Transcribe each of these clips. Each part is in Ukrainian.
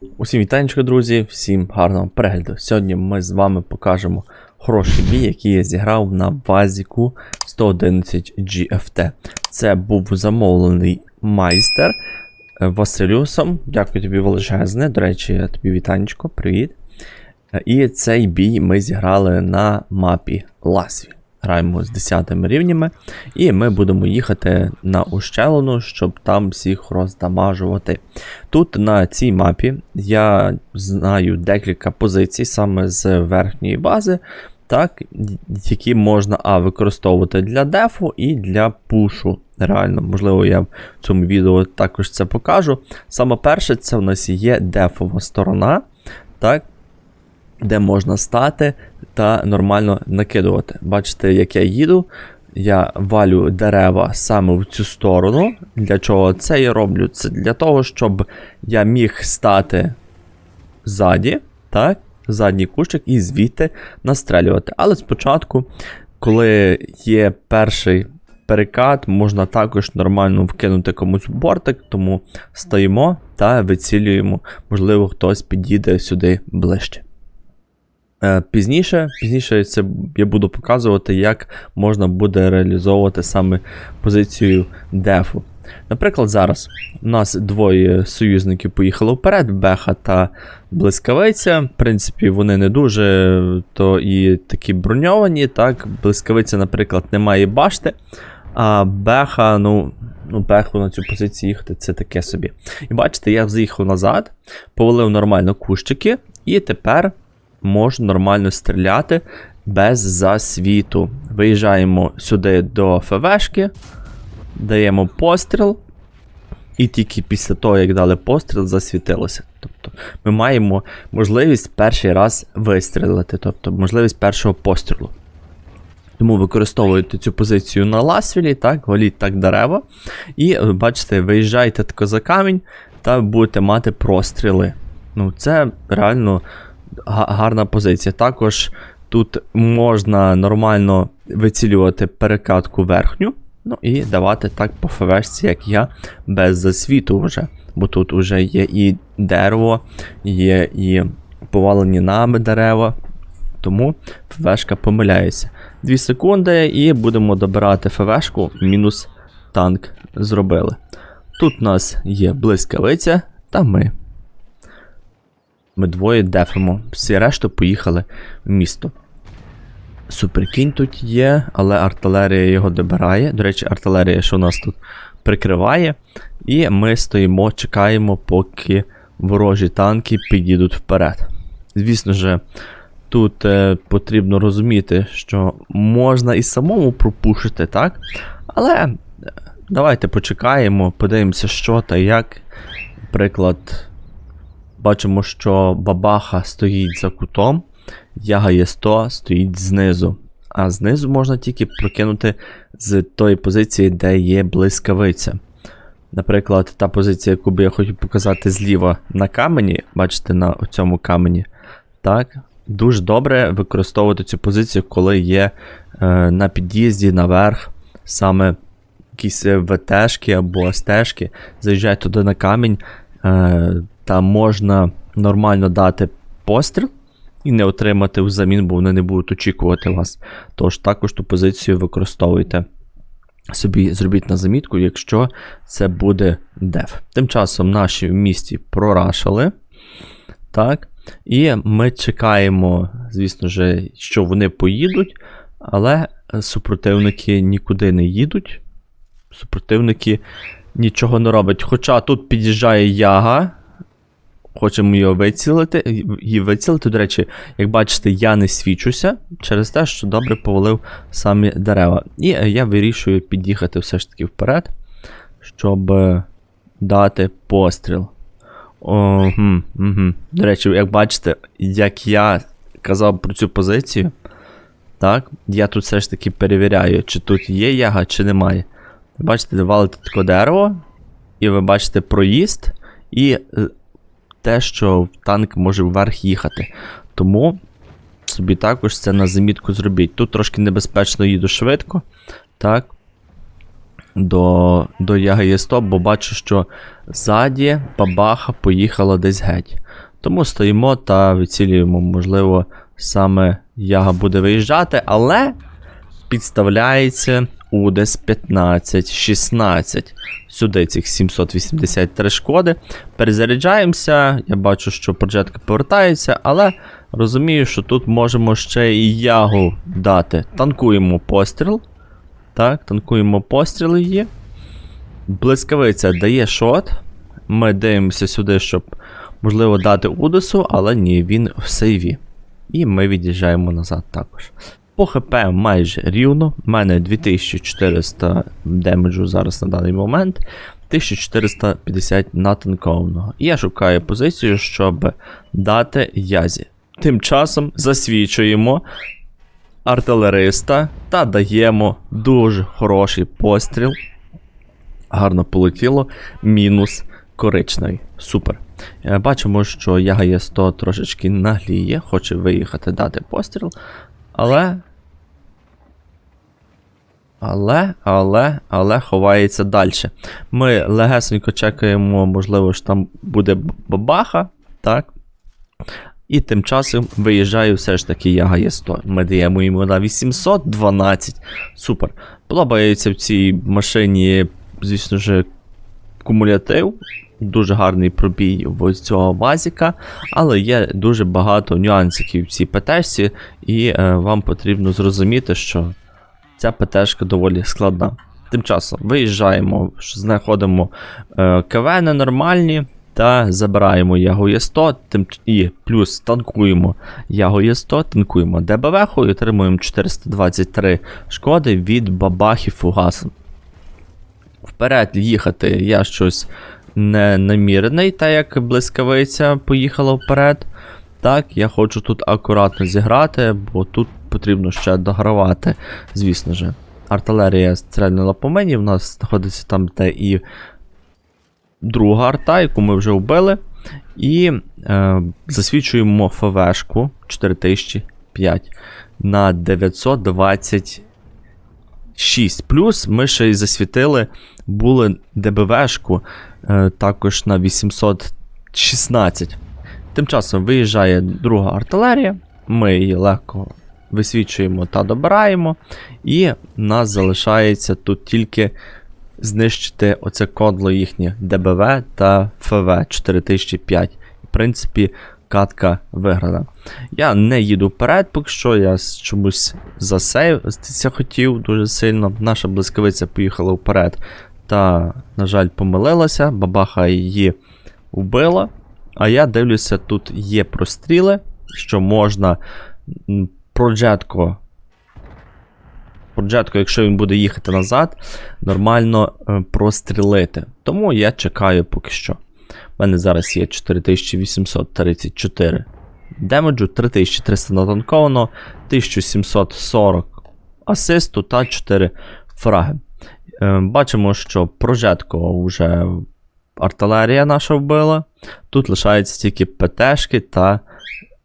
Усім вітанечко, друзі, всім гарного перегляду. Сьогодні ми з вами покажемо хороший бій, який я зіграв на Вазіку 111 GFT. Це був замовлений майстер е, Василюсом. Дякую тобі величезне. До речі, тобі вітанечко, привіт. Е, І цей бій ми зіграли на мапі Ласві. Граємо з 10 рівнями, і ми будемо їхати на ущелину, щоб там всіх роздамажувати. Тут на цій мапі я знаю декілька позицій саме з верхньої бази, так, які можна а, використовувати для дефу і для пушу. Реально, можливо, я в цьому відео також це покажу. Саме перше, це в нас є дефова сторона, так, де можна стати та нормально накидувати. Бачите, як я їду. Я валю дерева саме в цю сторону. Для чого це я роблю? Це для того, щоб я міг стати ззаді, так, задній кущик і звідти настрелювати. Але спочатку, коли є перший перекат, можна також нормально вкинути комусь в бортик, тому стоїмо та вицілюємо. Можливо, хтось підійде сюди ближче. Е, Пізніше, пізніше це я буду показувати, як можна буде реалізовувати саме позицію дефу. Наприклад, зараз у нас двоє союзників поїхали вперед, Беха та Блискавиця. В принципі, вони не дуже то і такі броньовані. Так, Блискавиця, наприклад, не має башти, а Беха, ну. Ну, Беху на цю позицію їхати це таке собі. І бачите, я заїхав назад, повалив нормально кущики, і тепер можна нормально стріляти без засвіту. Виїжджаємо сюди до ФВшки, даємо постріл, і тільки після того, як дали постріл, засвітилося. Тобто ми маємо можливість перший раз вистрілити, тобто можливість першого пострілу. Тому використовуєте цю позицію на ласвілі, так, валіть так дерева. І бачите, виїжджаєте тако за камінь та будете мати простріли. Ну, це реально гарна позиція. Також тут можна нормально вицілювати перекатку верхню. Ну і давати так по ФВшці, як я, без засвіту вже. Бо тут вже є і дерево, є і повалені нами дерева. Тому ФВшка помиляється. 2 секунди, і будемо добирати ФВшку. Мінус танк зробили. Тут у нас є блискавиця та ми. Ми двоє дефимо. Всі решту поїхали в місто. Суперкінь тут є, але артилерія його добирає. До речі, артилерія, що у нас тут прикриває. І ми стоїмо, чекаємо, поки ворожі танки підійдуть вперед. Звісно ж, тут е, потрібно розуміти, що можна і самому пропушити, так? Але е, давайте почекаємо, подивимося, що та як. Наприклад, бачимо, що бабаха стоїть за кутом, яга є 100 стоїть знизу. А знизу можна тільки прокинути з тої позиції, де є блискавиця. Наприклад, та позиція, яку би я хотів показати зліва на камені, бачите, на цьому камені. Так, дуже добре використовувати цю позицію, коли є е, на під'їзді наверх саме якісь ВТшки або СТшки. Заїжджай туди на камінь, е, там можна нормально дати постріл і не отримати взамін, бо вони не будуть очікувати вас. Тож також ту позицію використовуйте. Собі зробіть на замітку, якщо це буде деф. Тим часом наші в місті прорашили. Так. І ми чекаємо, звісно ж, що вони поїдуть, але супротивники нікуди не їдуть. Супротивники нічого не роблять. Хоча тут під'їжджає яга. Хочемо його вицілити. Її вицілити. До речі, як бачите, я не свічуся через те, що добре повалив самі дерева. І е, я вирішую під'їхати все ж таки вперед, щоб е, дати постріл. О, угу. До речі, як бачите, як я казав про цю позицію, так, я тут все ж таки перевіряю, чи тут є яга, чи немає. Бачите, валите таке дерево, і ви бачите проїзд, і е, те, що танк може вверх їхати. Тому собі також це на замітку зробіть. Тут трошки небезпечно їду швидко. Так. До, до Яги 100, бо бачу, що ззаді бабаха поїхала десь геть. Тому стоїмо та відцілюємо, можливо, саме яга буде виїжджати, але підставляється УДЕС 15-16. Сюди цих 783 шкоди. Перезаряджаємося. Я бачу, що проджетка повертається, але розумію, що тут можемо ще і ягу дати. Танкуємо постріл. Так, танкуємо постріл її. Блискавиця дає шот. Ми дивимося сюди, щоб, можливо, дати Удесу, але ні, він в сейві. І ми від'їжджаємо назад також. По ХП майже рівно. У мене 2400 демеджу зараз на даний момент. 1450 натанкованого. Я шукаю позицію, щоб дати язі. Тим часом засвічуємо артилериста та даємо дуже хороший постріл. Гарно полетіло. Мінус коричневий. Супер. Е, Бачимо, що яга є 100 трошечки нагліє, хоче виїхати дати постріл. Але. Але, але, але ховається далі. Ми легесенько чекаємо, можливо, що там буде бабаха, так? І тим часом виїжджає все ж таки Яга є 100. Ми даємо йому на 812. Супер. Подобається в цій машині, звісно ж, кумулятив. Дуже гарний пробій в цього вазіка, але є дуже багато нюансиків в цій ПТшці, і е, вам потрібно зрозуміти, що ця ПТшка доволі складна. Тим часом виїжджаємо, знаходимо е, КВ нормальні та забираємо Ягу Є100 тим, і плюс танкуємо Ягу Є100, танкуємо ДБВ і отримуємо 423 шкоди від бабахи фугасом. Вперед їхати я щось не намірений, так як блискавиця поїхала вперед. Так, я хочу тут акуратно зіграти, бо тут потрібно ще догравати, звісно ж. Артилерія стрельнула по мені, в нас знаходиться там, де і друга арта, яку ми вже вбили. І е, засвічуємо ФВшку 4005 на 926. Плюс ми ще й засвітили були ДБВшку е, також на 816. Тим часом виїжджає друга артилерія, ми її легко висвічуємо та добираємо, і нас залишається тут тільки знищити оце кодло їхнє ДБВ та ФВ 4005. В принципі, катка виграна. Я не їду вперед, поки що я чомусь засейвитися хотів дуже сильно. Наша блискавиця поїхала вперед та, на жаль, помилилася. Бабаха її вбила. А я дивлюся, тут є простріли, що можна проджетко. Проджетко, якщо він буде їхати назад, нормально е, прострілити. Тому я чекаю поки що. У мене зараз є 4834 демеджу, 3300 натанковано, 1740 асисту та 4 фраги. Е, бачимо, що прожетко вже артилерія наша вбила. Тут лишаються тільки ПТшки та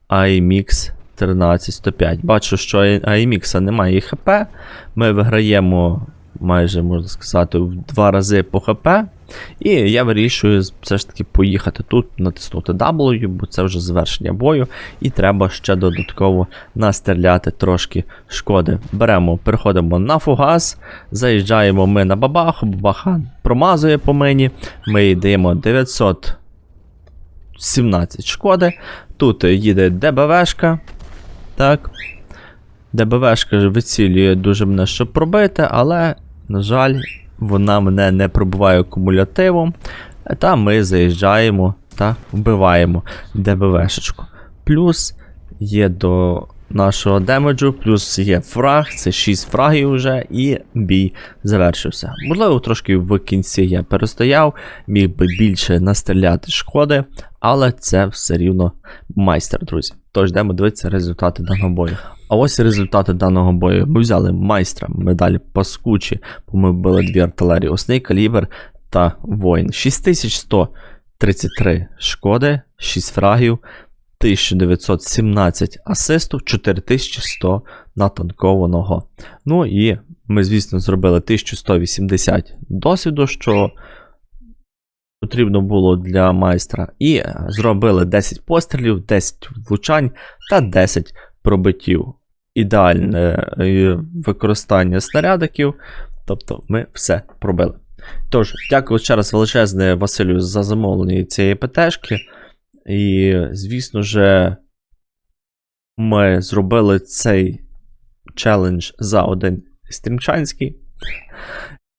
IMX 13105. Бачу, що IMX немає ХП. Ми виграємо майже, можна сказати, в два рази по ХП. І я вирішую все ж таки поїхати тут, натиснути W, бо це вже завершення бою, і треба ще додатково настріляти трошки шкоди. Беремо, переходимо на фугас, заїжджаємо ми на бабаху, бабаха промазує по мені, ми їй даємо 917 шкоди. Тут їде ДБВшка. Так. ДБВшка вицілює дуже мене щоб пробити, але, на жаль, вона мене не пробиває кумулятивом. Та ми заїжджаємо та вбиваємо ДБВшечку. Плюс є до нашого демеджу, плюс є фраг, це 6 фрагів вже, і бій завершився. Можливо, трошки в кінці я перестояв, міг би більше настріляти шкоди, але це все рівно майстер, друзі. Тож йдемо дивитися результати даного бою. А ось результати даного бою. Ми взяли майстра, медаль паскучі, бо ми вбили дві артилерії, осний калібр та воїн. 6133 шкоди, 6 фрагів, 1917 асисту, 4100 натанкованого. Ну і ми, звісно, зробили 1180 досвіду, що потрібно було для майстра. І е, зробили 10 пострілів, 10 влучань та 10 пробиттів. Ідеальне е, використання снарядиків. Тобто ми все пробили. Тож, дякую ще раз величезне Василю за замовлення цієї ПТшки. І, звісно ж, ми зробили цей челендж за один стрімчанський.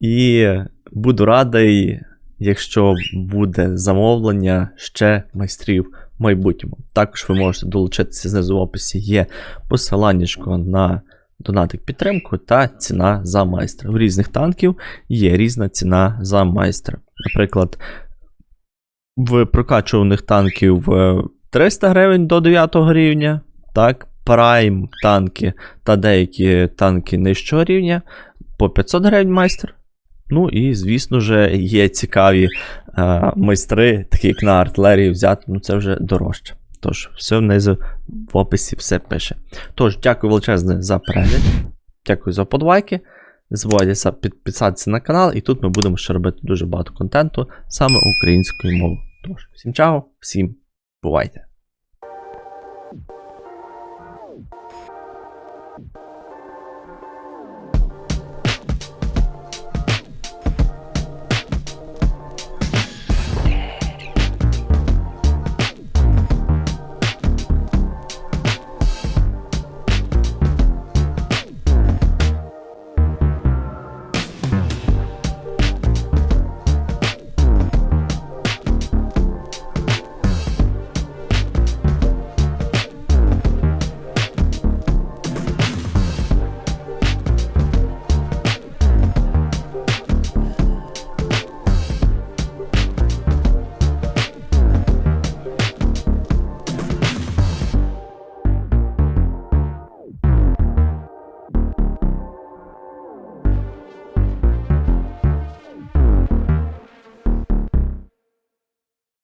І буду радий, якщо буде замовлення ще майстрів майбутньому. Також ви можете долучитися знизу в описі є посилання на донатик підтримку та ціна за майстра. У різних танків є різна ціна за майстра. Наприклад, в прокачуваних танків е, 300 гривень до 9 рівня, так, прайм танки та деякі танки нижчого рівня по 500 гривень майстер. Ну і, звісно ж, є цікаві е, майстри, такі як на артилерії взяти, ну це вже дорожче. Тож, все внизу в описі все пише. Тож, дякую величезне за перегляд. Дякую за подвайки. Забувайте підписатися на канал, і тут ми будемо ще робити дуже багато контенту саме українською мовою. Тож, всім чао, всім бувайте!